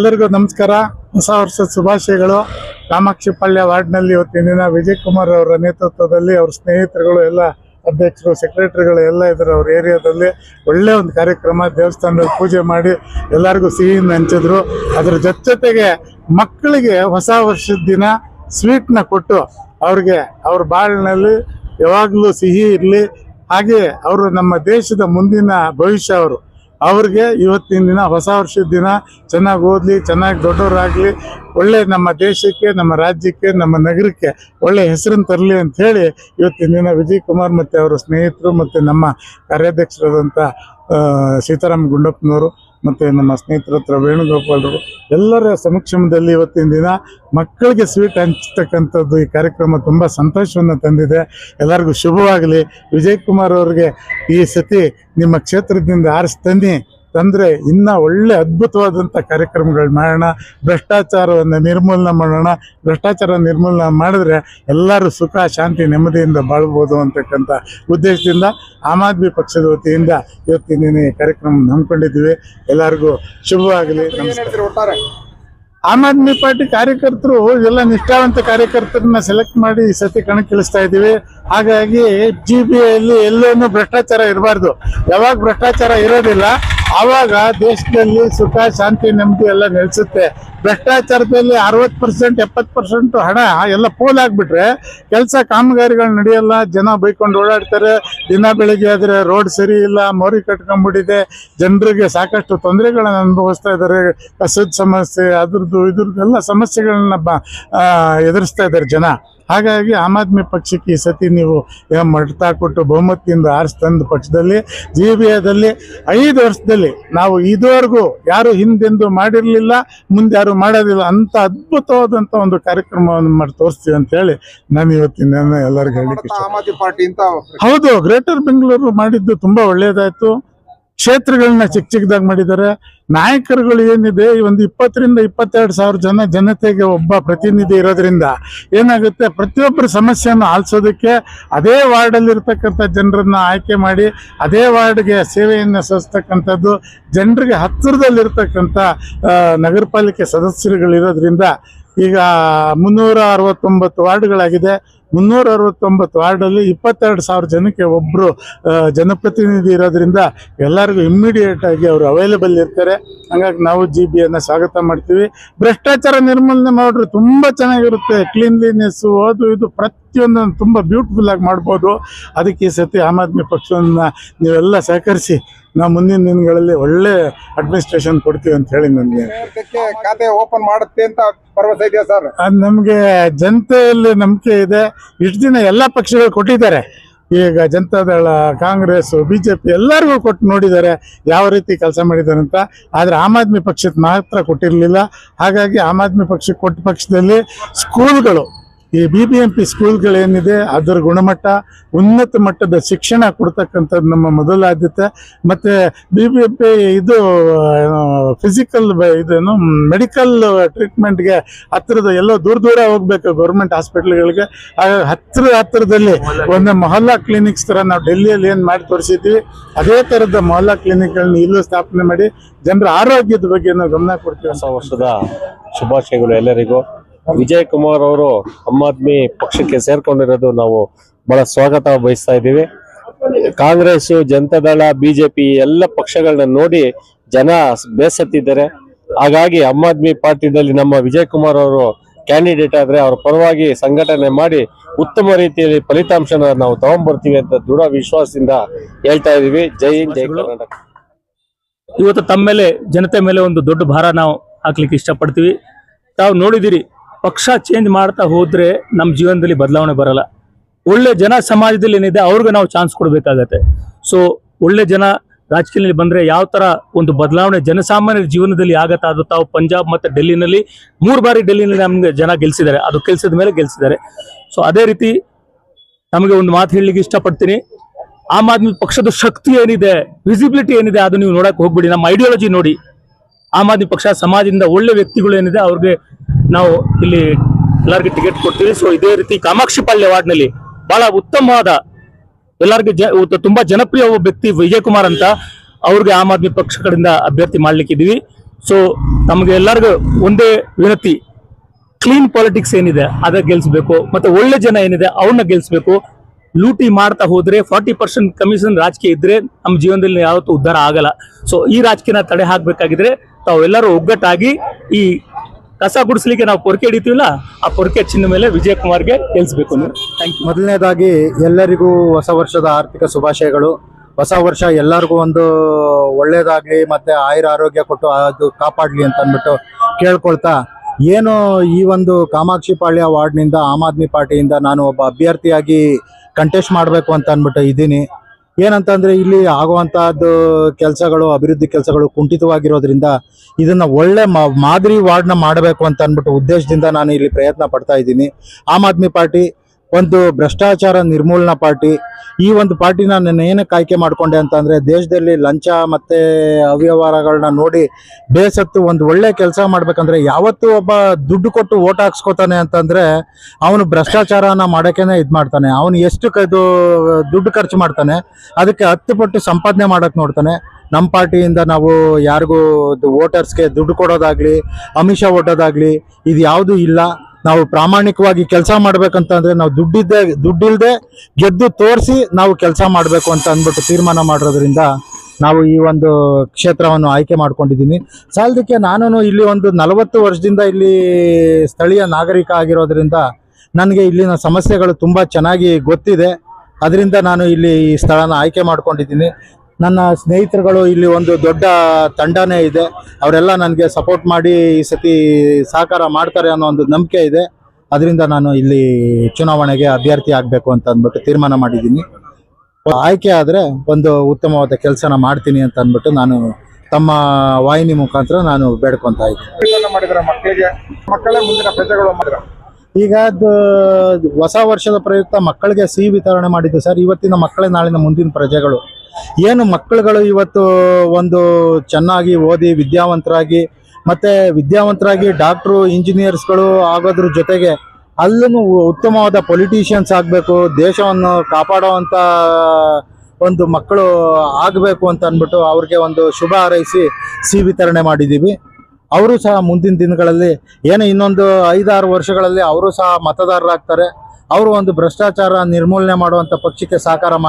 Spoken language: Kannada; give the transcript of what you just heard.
ಎಲ್ಲರಿಗೂ ನಮಸ್ಕಾರ. ಹೊಸ ವರ್ಷದ ಶುಭಾಶಯಗಳು. ಕಾಮಾಕ್ಷಿ ಪಾಳ್ಯ ವಾರ್ಡ್ನಲ್ಲಿ ಇವತ್ತಿನ ವಿಜಯ್ ಕುಮಾರ್ ಅವರ ನೇತೃತ್ವದಲ್ಲಿ ಅವ್ರ ಸ್ನೇಹಿತರುಗಳು ಎಲ್ಲ, ಅಧ್ಯಕ್ಷರು, ಸೆಕ್ರೆಟರಿಗಳು ಎಲ್ಲ ಇದ್ದಾರೆ ಅವ್ರ ಏರಿಯಾದಲ್ಲಿ. ಒಳ್ಳೆ ಒಂದು ಕಾರ್ಯಕ್ರಮ ದೇವಸ್ಥಾನದ ಪೂಜೆ ಮಾಡಿ ಎಲ್ಲರಿಗೂ ಸಿಹಿಯನ್ನು ಹಂಚಿದ್ರು. ಅದ್ರ ಜೊತೆ ಜೊತೆಗೆ ಮಕ್ಕಳಿಗೆ ಹೊಸ ವರ್ಷದ ದಿನ ಸ್ವೀಟ್ನ ಕೊಟ್ಟು ಅವ್ರಿಗೆ ಅವ್ರ ಬಾಳಿನಲ್ಲಿ ಯಾವಾಗಲೂ ಸಿಹಿ ಇರಲಿ. ಹಾಗೆ ಅವರು ನಮ್ಮ ದೇಶದ ಮುಂದಿನ ಭವಿಷ್ಯ ಅವರು. ಅವ್ರಿಗೆ ಇವತ್ತಿನ ದಿನ, ಹೊಸ ವರ್ಷದ ದಿನ ಚೆನ್ನಾಗಿ ಓದಲಿ, ಚೆನ್ನಾಗಿ ದೊಡ್ಡವರಾಗಲಿ, ಒಳ್ಳೆ ನಮ್ಮ ದೇಶಕ್ಕೆ, ನಮ್ಮ ರಾಜ್ಯಕ್ಕೆ, ನಮ್ಮ ನಗರಕ್ಕೆ ಒಳ್ಳೆ ಹೆಸರನ್ನು ತರಲಿ ಅಂತ ಹೇಳಿ ಇವತ್ತಿನ ದಿನ ವಿಜಯ್ ಕುಮಾರ್ ಮತ್ತು ಅವರ ಸ್ನೇಹಿತರು ಮತ್ತು ನಮ್ಮ ಕಾರ್ಯಾಧ್ಯಕ್ಷರಾದಂಥ ಸೀತಾರಾಮ್ ಗುಂಡಪ್ಪನವರು ಮತ್ತು ನಮ್ಮ ಸ್ನೇಹಿತರ ಹತ್ರ ವೇಣುಗೋಪಾಲರು ಎಲ್ಲರ ಸಮಕ್ಷಮದಲ್ಲಿ ಇವತ್ತಿನ ದಿನ ಮಕ್ಕಳಿಗೆ ಸ್ವೀಟ್ ಹಂಚ್ತಕ್ಕಂಥದ್ದು ಈ ಕಾರ್ಯಕ್ರಮ ತುಂಬ ಸಂತೋಷವನ್ನು ತಂದಿದೆ. ಎಲ್ಲರಿಗೂ ಶುಭವಾಗಲಿ. ವಿಜಯ್ ಕುಮಾರ್ ಅವರಿಗೆ ಈ ಸತಿ ನಿಮ್ಮ ಕ್ಷೇತ್ರದಿಂದ ಆರಿಸ್ತಂದಿ ತಂದರೆ ಇನ್ನ ಒಳ್ಳೆ ಅದ್ಭುತವಾದಂಥ ಕಾರ್ಯಕ್ರಮಗಳು ಮಾಡೋಣ, ಭ್ರಷ್ಟಾಚಾರವನ್ನು ನಿರ್ಮೂಲನೆ ಮಾಡೋಣ, ಭ್ರಷ್ಟಾಚಾರ ನಿರ್ಮೂಲನೆ ಮಾಡಿದ್ರೆ ಎಲ್ಲರೂ ಸುಖ, ಶಾಂತಿ, ನೆಮ್ಮದಿಯಿಂದ ಬಾಳ್ಬೋದು ಅಂತಕ್ಕಂಥ ಉದ್ದೇಶದಿಂದ ಆಮ್ ಆದ್ಮಿ ಪಕ್ಷದ ವತಿಯಿಂದ ಇವತ್ತಿನ ಈ ಕಾರ್ಯಕ್ರಮ ಹಮ್ಮಿಕೊಂಡಿದ್ದೀವಿ. ಎಲ್ಲರಿಗೂ ಶುಭವಾಗಲಿ, ನಮಸ್ಕಾರ. ಆಮ್ ಆದ್ಮಿ ಪಾರ್ಟಿ ಕಾರ್ಯಕರ್ತರು, ಎಲ್ಲ ನಿಷ್ಠಾವಂತ ಕಾರ್ಯಕರ್ತರನ್ನ ಸೆಲೆಕ್ಟ್ ಮಾಡಿ ಈ ಸತಿ ಕಣಕ್ಕಿಳಿಸ್ತಾ ಇದ್ದೀವಿ. ಹಾಗಾಗಿ ಜಿ ಬಿ ಎಲ್ಲೂ ಭ್ರಷ್ಟಾಚಾರ ಇರಬಾರ್ದು. ಯಾವಾಗ ಭ್ರಷ್ಟಾಚಾರ ಇರೋದಿಲ್ಲ ಆವಾಗ ದೇಶದಲ್ಲಿ ಸುಖ ಶಾಂತಿ ನೆಮ್ಮದಿ ಎಲ್ಲ ನೆಲೆಸುತ್ತೆ. ಭ್ರಷ್ಟಾಚಾರದಲ್ಲಿ ಅರವತ್ತು ಪರ್ಸೆಂಟ್ ಎಪ್ಪತ್ತು ಪರ್ಸೆಂಟ್ ಹಣ ಎಲ್ಲ ಪೋಲ್ ಆಗ್ಬಿಟ್ರೆ ಕೆಲಸ ಕಾಮಗಾರಿಗಳು ನಡೆಯಲ್ಲ, ಜನ ಬೈಕೊಂಡು ಓಡಾಡ್ತಾರೆ. ದಿನ ಬೆಳಿಗ್ಗೆ ಆದರೆ ರೋಡ್ ಸರಿ ಇಲ್ಲ, ಮೋರಿ ಕಟ್ಕೊಂಡ್ಬಿಟ್ಟಿದೆ. ಜನರಿಗೆ ಸಾಕಷ್ಟು ತೊಂದರೆಗಳನ್ನು ಅನುಭವಿಸ್ತಾ ಇದ್ದಾರೆ. ಕಸದ ಸಮಸ್ಯೆ, ಅದ್ರದ್ದು ಇದ್ರದ್ದು ಎಲ್ಲ ಸಮಸ್ಯೆಗಳನ್ನ ಎದುರಿಸ್ತಾ ಇದ್ದಾರೆ ಜನ. ಹಾಗಾಗಿ ಆಮ್ ಆದ್ಮಿ ಪಕ್ಷಕ್ಕೆ ಈ ಸತಿ ನೀವು ಮಡ್ತಾ ಕೊಟ್ಟು ಬಹುಮತಿಯಿಂದ ಆರಿಸಿ ತಂದ ಪಕ್ಷದಲ್ಲಿ, ಜಿ ಬಿ ಎದಲ್ಲಿ ಐದು ವರ್ಷದಲ್ಲಿ ನಾವು ಇದುವರೆಗೂ ಯಾರು ಹಿಂದೆಂದು ಮಾಡಿರಲಿಲ್ಲ, ಮುಂದೆ ಯಾರು ಮಾಡೋದಿಲ್ಲ ಅಂತ ಅದ್ಭುತವಾದಂತ ಒಂದು ಕಾರ್ಯಕ್ರಮವನ್ನು ಮಾಡಿ ತೋರಿಸ್ತೀವಿ ಅಂತ ಹೇಳಿ ನಾನು ಇವತ್ತಿನ ಎಲ್ಲರಿಗೂ ಹೇಳಲಿಕ್ಕೆ ಇಷ್ಟ. ಆಮ್ ಆದ್ಮಿ ಪಾರ್ಟಿ ಅಂತ ಹೌದು ಗ್ರೇಟರ್ ಬೆಂಗಳೂರು ಮಾಡಿದ್ದು ತುಂಬಾ ಒಳ್ಳೇದಾಯ್ತು. ಕ್ಷೇತ್ರಗಳನ್ನ ಚಿಕ್ಕ ಚಿಕ್ಕದಾಗಿ ಮಾಡಿದ್ದಾರೆ. ನಾಯಕರುಗಳು ಏನಿದೆ, ಈ ಒಂದು ಇಪ್ಪತ್ತರಿಂದ ಇಪ್ಪತ್ತೆರಡು ಸಾವಿರ ಜನ ಜನತೆಗೆ ಒಬ್ಬ ಪ್ರತಿನಿಧಿ ಇರೋದ್ರಿಂದ ಏನಾಗುತ್ತೆ, ಪ್ರತಿಯೊಬ್ಬರ ಸಮಸ್ಯೆಯನ್ನು ಆಲಿಸೋದಕ್ಕೆ ಅದೇ ವಾರ್ಡಲ್ಲಿ ಇರ್ತಕ್ಕಂಥ ಜನರನ್ನ ಆಯ್ಕೆ ಮಾಡಿ, ಅದೇ ವಾರ್ಡ್ಗೆ ಸೇವೆಯನ್ನು ಸಲ್ಲಿಸ್ತಕ್ಕಂಥದ್ದು, ಜನರಿಗೆ ಹತ್ತಿರದಲ್ಲಿರ್ತಕ್ಕಂಥ ನಗರಪಾಲಿಕೆ ನಗರ ಪಾಲಿಕೆ ಸದಸ್ಯರುಗಳಿರೋದ್ರಿಂದ ಈಗ ಮುನ್ನೂರ ಅರವತ್ತೊಂಬತ್ತು ವಾರ್ಡ್ಗಳಾಗಿದೆ. ಮುನ್ನೂರ ಅರವತ್ತೊಂಬತ್ತು ವಾರ್ಡಲ್ಲಿ ಇಪ್ಪತ್ತೆರಡು ಸಾವಿರ ಜನಕ್ಕೆ ಒಬ್ಬರು ಜನಪ್ರತಿನಿಧಿ ಇರೋದ್ರಿಂದ ಎಲ್ಲರಿಗೂ ಇಮ್ಮಿಡಿಯೇಟ್ ಆಗಿ ಅವರು ಅವೈಲೇಬಲ್ ಇರ್ತಾರೆ. ಹಂಗಾಗಿ ನಾವು ಜಿ ಬಿಯನ್ನು ಸ್ವಾಗತ ಮಾಡ್ತೀವಿ. ಭ್ರಷ್ಟಾಚಾರ ನಿರ್ಮೂಲನೆ ಮಾಡಿದ್ರೆ ತುಂಬ ಚೆನ್ನಾಗಿರುತ್ತೆ. ಕ್ಲೀನ್ಲಿನೆಸ್ಸು ಅದು ಇದು ಪ್ರತಿಯೊಂದನ್ನು ತುಂಬ ಬ್ಯೂಟಿಫುಲ್ ಆಗಿ ಮಾಡ್ಬೋದು. ಅದಕ್ಕೆ ಈ ಸತಿ ಆಮ್ ಆದ್ಮಿ ಪಕ್ಷವನ್ನು ನೀವೆಲ್ಲ ಸಹಕರಿಸಿ. ನಾವು ಮುಂದಿನ ದಿನಗಳಲ್ಲಿ ಒಳ್ಳೆ ಅಡ್ಮಿನಿಸ್ಟ್ರೇಷನ್ ಕೊಡ್ತೀವಿ ಅಂತ ಹೇಳಿ ನನಗೆ. ಅದಕ್ಕೆ ಖಾತೆ ಓಪನ್ ಮಾಡುತ್ತೆ ಅಂತ ಭರವಸೆ ಇದೆಯಾ ಸರ್? ಅದು ನಮಗೆ ಜನತೆಯಲ್ಲಿ ನಂಬಿಕೆ ಇದೆ. ಇಷ್ಟು ದಿನ ಎಲ್ಲ ಪಕ್ಷಗಳು ಕೊಟ್ಟಿದ್ದಾರೆ. ಈಗ Janata Dal Congress B J P ಎಲ್ಲರಿಗೂ ಕೊಟ್ಟು ನೋಡಿದ್ದಾರೆ ಯಾವ ರೀತಿ ಕೆಲಸ ಮಾಡಿದ್ದಾರೆ ಅಂತ. ಆದರೆ ಆಮ್ ಆದ್ಮಿ ಪಕ್ಷಕ್ಕೆ ಮಾತ್ರ ಕೊಟ್ಟಿರಲಿಲ್ಲ. ಹಾಗಾಗಿ ಆಮ್ ಆದ್ಮಿ ಪಕ್ಷಕ್ಕೆ ಕೊಟ್ಟ ಪಕ್ಷದಲ್ಲಿ ಸ್ಕೂಲ್ಗಳು ಈ ಬಿ ಬಿ ಎಂ ಪಿ ಸ್ಕೂಲ್ಗಳೇನಿದೆ, ಅದರ ಗುಣಮಟ್ಟ, ಉನ್ನತ ಮಟ್ಟದ ಶಿಕ್ಷಣ ಕೊಡ್ತಕ್ಕಂಥದ್ದು ನಮ್ಮ ಮೊದಲ ಆದ್ಯತೆ ಮತ್ತು ಬಿ ಬಿ ಎಂ ಪಿ ಇದು ಫಿಸಿಕಲ್ ಇದೇನು ಮೆಡಿಕಲ್ ಟ್ರೀಟ್ಮೆಂಟ್ಗೆ ಹತ್ತಿರದ ಎಲ್ಲೋ ದೂರ ದೂರ ಹೋಗ್ಬೇಕು ಗೌರ್ಮೆಂಟ್ ಹಾಸ್ಪಿಟ್ಲ್ಗಳಿಗೆ ಹತ್ತಿರ ಹತ್ತಿರದಲ್ಲಿ ಒಂದು ಮೊಹಲ್ಲಾ ಕ್ಲಿನಿಕ್ಸ್ ಥರ ನಾವು ಡೆಲ್ಲಿಯಲ್ಲಿ ಏನು ಮಾಡಿ ತೋರಿಸಿದ್ವಿ, ಅದೇ ಥರದ ಮೊಹಲ್ಲಾ ಕ್ಲಿನಿಕ್ಗಳನ್ನ ಇಲ್ಲೂ ಸ್ಥಾಪನೆ ಮಾಡಿ, ಜನರ ಆರೋಗ್ಯದ ಬಗ್ಗೆ ನಾವು ಗಮನ ಕೊಡ್ತೀವಿ ಹೊಸ ವರ್ಷದ ಶುಭಾಶಯಗಳು ಎಲ್ಲರಿಗೂ. ವಿಜಯ್ ಕುಮಾರ್ ಅವರು ಆಮ್ ಆದ್ಮಿ ಪಕ್ಷಕ್ಕೆ ಸೇರ್ಕೊಂಡಿರೋದು ನಾವು ಬಹಳ ಸ್ವಾಗತ ಬಯಸ್ತಾ ಇದ್ದೀವಿ. ಕಾಂಗ್ರೆಸ್ ಜನತಾದಳ ಬಿಜೆಪಿ ಎಲ್ಲ ಪಕ್ಷಗಳನ್ನ ನೋಡಿ ಜನ ಬೇಸತ್ತಿದ್ದಾರೆ. ಹಾಗಾಗಿ ಆಮ್ ಆದ್ಮಿ ಪಾರ್ಟಿದಲ್ಲಿ ನಮ್ಮ ವಿಜಯ್ ಕುಮಾರ್ ಅವರು ಕ್ಯಾಂಡಿಡೇಟ್ ಆದ್ರೆ ಅವ್ರ ಪರವಾಗಿ ಸಂಘಟನೆ ಮಾಡಿ ಉತ್ತಮ ರೀತಿಯಲ್ಲಿ ಫಲಿತಾಂಶನ ನಾವು ತಗೊಂಡ್ಬರ್ತೀವಿ ಅಂತ ದೃಢ ವಿಶ್ವಾಸದಿಂದ ಹೇಳ್ತಾ ಇದೀವಿ ಜೈ ಹಿಂದ್ ಜೈ ಕರ್ನಾಟಕ. ಇವತ್ತು ತಮ್ಮ ಮೇಲೆ ಜನತೆ ಮೇಲೆ ಒಂದು ದೊಡ್ಡ ಭಾರ ನಾವು ಹಾಕ್ಲಿಕ್ಕೆ ಇಷ್ಟಪಡ್ತೀವಿ. ತಾವು ನೋಡಿದಿರಿ ಪಕ್ಷ ಚೇಂಜ್ ಮಾಡ್ತಾ ಹೋದ್ರೆ ನಮ್ಮ ಜೀವನದಲ್ಲಿ ಬದಲಾವಣೆ ಬರಲ್ಲ. ಒಳ್ಳೆ ಜನ ಸಮಾಜದಲ್ಲಿ ಏನಿದೆ ಅವ್ರಿಗೆ ನಾವು ಚಾನ್ಸ್ ಕೊಡಬೇಕಾಗತ್ತೆ. ಸೊ ಒಳ್ಳೆ ಜನ ರಾಜಕೀಯದಲ್ಲಿ ಬಂದರೆ ಯಾವ ಥರ ಒಂದು ಬದಲಾವಣೆ ಜನಸಾಮಾನ್ಯರ ಜೀವನದಲ್ಲಿ ಆಗತ್ತಾ ಅದು ತಾವು ಪಂಜಾಬ್ ಮತ್ತು ಡೆಲ್ಲಿನಲ್ಲಿ ಮೂರು ಬಾರಿ ಡೆಲ್ಲಿನಲ್ಲಿ ನಮಗೆ ಜನ ಗೆಲ್ಸಿದ್ದಾರೆ. ಅದು ಕೆಲಸದ ಮೇಲೆ ಗೆಲ್ಸಿದ್ದಾರೆ. ಸೊ ಅದೇ ರೀತಿ ನಮಗೆ ಒಂದು ಮಾತು ಹೇಳಲಿಕ್ಕೆ ಇಷ್ಟಪಡ್ತೀನಿ. ಆಮ್ ಆದ್ಮಿ ಪಕ್ಷದ ಶಕ್ತಿ ಏನಿದೆ ವಿಸಿಬಿಲಿಟಿ ಏನಿದೆ ಅದು ನೀವು ನೋಡಕ್ಕೆ ಹೋಗ್ಬಿಡಿ. ನಮ್ಮ ಐಡಿಯಾಲಜಿ ನೋಡಿ. ಆಮ್ ಆದ್ಮಿ ಪಕ್ಷ ಸಮಾಜದಿಂದ ಒಳ್ಳೆ ವ್ಯಕ್ತಿಗಳು ಏನಿದೆ ಅವ್ರಿಗೆ ನಾವು ಇಲ್ಲಿ ಎಲ್ಲರಿಗೆ ಟಿಕೆಟ್ ಕೊಡ್ತೀವಿ. ಸೊ ಇದೇ ರೀತಿ ಕಾಮಾಕ್ಷಿ ಪಾಳ್ಯ ವಾರ್ಡ್ನಲ್ಲಿ ಬಹಳ ಉತ್ತಮವಾದ ಎಲ್ಲರಿಗೂ ತುಂಬಾ ಜನಪ್ರಿಯ ಒಬ್ಬ ವ್ಯಕ್ತಿ ವಿಜಯಕುಮಾರ್ ಅಂತ ಅವ್ರಿಗೆ ಆಮ್ ಆದ್ಮಿ ಪಕ್ಷ ಕಡೆಯಿಂದ ಅಭ್ಯರ್ಥಿ ಮಾಡ್ಲಿಕ್ಕಿದೀವಿ ಸೊ ತಮಗೆ ಎಲ್ಲರಿಗೂ ಒಂದೇ ವಿನತಿ ಕ್ಲೀನ್ ಪಾಲಿಟಿಕ್ಸ್ ಏನಿದೆ ಅದ ಗೆಲ್ಸ್ಬೇಕು, ಮತ್ತೆ ಒಳ್ಳೆ ಜನ ಏನಿದೆ ಅವ್ರನ್ನ ಗೆಲ್ಸ್ಬೇಕು. ಲೂಟಿ ಮಾಡ್ತಾ ಹೋದ್ರೆ ಫಾರ್ಟಿ ಪರ್ಸೆಂಟ್ ಕಮಿಷನ್ ರಾಜಕೀಯ ಇದ್ರೆ ನಮ್ಮ ಜೀವನದಲ್ಲಿ ಯಾವತ್ತೂ ಉದ್ಧಾರ ಆಗಲ್ಲ. ಸೊ ಈ ರಾಜಕೀಯನ ತಡೆ ಹಾಕ್ಬೇಕಾಗಿದ್ರೆ ತಾವೆಲ್ಲರೂ ಒಗ್ಗಟ್ಟಾಗಿ ಈ ಕಸ ಗುಡಿಸ್ಲಿಕ್ಕೆ ನಾವು ಪೊರಕೆ ಹಿಡಿತೀವಲ್ಲ, ಆ ಪೊರಕೆ ಚಿನ್ನ ಮೇಲೆ ವಿಜಯ್ ಕುಮಾರ್ಗೆ ನೀವು. ಥ್ಯಾಂಕ್ ಯು ಮೊದಲನೇದಾಗಿ ಎಲ್ಲರಿಗೂ ಹೊಸ ವರ್ಷದ ಆರ್ಥಿಕ ಶುಭಾಶಯಗಳು. ಹೊಸ ವರ್ಷ ಎಲ್ಲರಿಗೂ ಒಂದು ಒಳ್ಳೇದಾಗ್ಲಿ ಮತ್ತೆ ಆಯುರ ಆರೋಗ್ಯ ಕೊಟ್ಟು ಅದು ಕಾಪಾಡ್ಲಿ ಅಂತ ಅಂದ್ಬಿಟ್ಟು ಕೇಳ್ಕೊಳ್ತಾ, ಏನು ಈ ಒಂದು ಕಾಮಾಕ್ಷಿ ಪಾಳ್ಯ ವಾರ್ಡ್ನಿಂದ ಆಮ್ ಆದ್ಮಿ ಪಾರ್ಟಿಯಿಂದ ನಾನು ಒಬ್ಬ ಅಭ್ಯರ್ಥಿಯಾಗಿ ಕಂಟೆಸ್ಟ್ ಮಾಡಬೇಕು ಅಂತ ಅಂದ್ಬಿಟ್ಟು ಇದ್ದೀನಿ. ಏನಂತಂದ್ರೆ ಇಲ್ಲಿ ಆಗುವಂತಹದ್ದು ಕೆಲಸಗಳು, ಅಭಿವೃದ್ಧಿ ಕೆಲಸಗಳು ಕುಂಠಿತವಾಗಿರೋದ್ರಿಂದ ಇದನ್ನ ಒಳ್ಳೆ ಮಾದರಿ ವಾರ್ಡ್ನ ಮಾಡಬೇಕು ಅಂತ ಅಂದ್ಬಿಟ್ಟು ಉದ್ದೇಶದಿಂದ ನಾನು ಇಲ್ಲಿ ಪ್ರಯತ್ನ ಪಡ್ತಾ ಇದ್ದೀನಿ. ಆಮ್ ಆದ್ಮಿ ಪಾರ್ಟಿ ಒಂದು ಭ್ರಷ್ಟಾಚಾರ ನಿರ್ಮೂಲನಾ ಪಾರ್ಟಿ. ಈ ಒಂದು ಪಾರ್ಟಿನ ನಾನು ಏನಕ್ಕೆ ಆಯ್ಕೆ ಮಾಡಿಕೊಂಡೆ ಅಂತಂದರೆ ದೇಶದಲ್ಲಿ ಲಂಚ ಮತ್ತು ಅವ್ಯವಹಾರಗಳನ್ನ ನೋಡಿ ಬೇಸತ್ತು ಒಂದು ಒಳ್ಳೆ ಕೆಲಸ ಮಾಡಬೇಕಂದ್ರೆ ಯಾವತ್ತೂ ಒಬ್ಬ ದುಡ್ಡು ಕೊಟ್ಟು ಓಟ್ ಹಾಕ್ಸ್ಕೊತಾನೆ ಅಂತಂದರೆ ಅವನು ಭ್ರಷ್ಟಾಚಾರನ ಮಾಡೋಕ್ಕೇ ಇದು ಮಾಡ್ತಾನೆ. ಅವನು ಎಷ್ಟು ಕೈದು ದುಡ್ಡು ಖರ್ಚು ಮಾಡ್ತಾನೆ, ಅದಕ್ಕೆ ಹತ್ತು ಪಟ್ಟು ಸಂಪಾದನೆ ಮಾಡೋಕ್ಕೆ ನೋಡ್ತಾನೆ. ನಮ್ಮ ಪಾರ್ಟಿಯಿಂದ ನಾವು ಯಾರಿಗೂ ವೋಟರ್ಸ್ಗೆ ದುಡ್ಡು ಕೊಡೋದಾಗಲಿ, ಅಮಿಷ ಓಡೋದಾಗಲಿ ಇದು ಯಾವುದೂ ಇಲ್ಲ. ನಾವು ಪ್ರಾಮಾಣಿಕವಾಗಿ ಕೆಲಸ ಮಾಡ್ಬೇಕಂತಂದ್ರೆ ನಾವು ದುಡ್ಡಿದ್ದೆ ದುಡ್ಡಿಲ್ಲದೆ ಗೆದ್ದು ತೋರಿಸಿ ನಾವು ಕೆಲಸ ಮಾಡಬೇಕು ಅಂತ ಅಂದ್ಬಿಟ್ಟು ತೀರ್ಮಾನ ಮಾಡಿರೋದ್ರಿಂದ ನಾವು ಈ ಒಂದು ಕ್ಷೇತ್ರವನ್ನು ಆಯ್ಕೆ ಮಾಡ್ಕೊಂಡಿದ್ದೀನಿ. ಸಾಲದಕ್ಕೆ ನಾನು ಇಲ್ಲಿ ಒಂದು ನಲವತ್ತು ವರ್ಷದಿಂದ ಇಲ್ಲಿ ಸ್ಥಳೀಯ ನಾಗರಿಕ ಆಗಿರೋದ್ರಿಂದ ನನಗೆ ಇಲ್ಲಿನ ಸಮಸ್ಯೆಗಳು ತುಂಬ ಚೆನ್ನಾಗಿ ಗೊತ್ತಿದೆ. ಅದರಿಂದ ನಾನು ಇಲ್ಲಿ ಈ ಸ್ಥಳನ ಆಯ್ಕೆ ಮಾಡ್ಕೊಂಡಿದ್ದೀನಿ. ನನ್ನ ಸ್ನೇಹಿತರುಗಳು ಇಲ್ಲಿ ಒಂದು ದೊಡ್ಡ ತಂಡನೇ ಇದೆ. ಅವರೆಲ್ಲ ನನಗೆ ಸಪೋರ್ಟ್ ಮಾಡಿ ಈ ಸತಿ ಸಹಕಾರ ಮಾಡ್ತಾರೆ ಅನ್ನೋ ಒಂದು ನಂಬಿಕೆ ಇದೆ. ಅದರಿಂದ ನಾನು ಇಲ್ಲಿ ಚುನಾವಣೆಗೆ ಅಭ್ಯರ್ಥಿ ಆಗಬೇಕು ಅಂತ ಅಂದ್ಬಿಟ್ಟು ತೀರ್ಮಾನ ಮಾಡಿದ್ದೀನಿ. ಆಯ್ಕೆ ಆದರೆ ಒಂದು ಉತ್ತಮವಾದ ಕೆಲಸನ ಮಾಡ್ತೀನಿ ಅಂತ ಅಂದ್ಬಿಟ್ಟು ನಾನು ತಮ್ಮ ವಾಹಿನಿ ಮುಖಾಂತರ ನಾನು ಬೇಡ್ಕೊತಾ ಇದ್ದೀನಿ. ಮುಂದಿನ ಈಗ ಅದು ಹೊಸ ವರ್ಷದ ಪ್ರಯುಕ್ತ ಮಕ್ಕಳಿಗೆ ಸಿಹಿ ವಿತರಣೆ ಮಾಡಿದ್ದು ಸರ್. ಇವತ್ತಿನ ಮಕ್ಕಳೇ ನಾಳಿನ ಮುಂದಿನ ಪ್ರಜೆಗಳು. ಏನು ಮಕ್ಕಳುಗಳು ಇವತ್ತು ಒಂದು ಚೆನ್ನಾಗಿ ಓದಿ ವಿದ್ಯಾವಂತರಾಗಿ, ಮತ್ತೆ ವಿದ್ಯಾವಂತರಾಗಿ ಡಾಕ್ಟ್ರು, ಇಂಜಿನಿಯರ್ಸ್ಗಳು ಆಗೋದ್ರ ಜೊತೆಗೆ ಅಲ್ಲೂ ಉತ್ತಮವಾದ ಪೊಲಿಟೀಷಿಯನ್ಸ್ ಆಗಬೇಕು, ದೇಶವನ್ನು ಕಾಪಾಡೋವಂಥ ಒಂದು ಮಕ್ಕಳು ಆಗಬೇಕು ಅಂತ ಅಂದ್ಬಿಟ್ಟು ಅವ್ರಿಗೆ ಒಂದು ಶುಭ ಹಾರೈಸಿ ಸಿ ವಿತರಣೆ ಮಾಡಿದ್ದೀವಿ. ಅವರು ಸಹ ಮುಂದಿನ ದಿನಗಳಲ್ಲಿ, ಏನು ಇನ್ನೊಂದು ಐದಾರು ವರ್ಷಗಳಲ್ಲಿ ಅವರು ಸಹ ಮತದಾರರಾಗ್ತಾರೆ. ಅವರು ಒಂದು ಭ್ರಷ್ಟಾಚಾರ ನಿರ್ಮೂಲನೆ ಮಾಡುವಂಥ ಪಕ್ಷಕ್ಕೆ ಸಹಕಾರ ಮಾಡಿ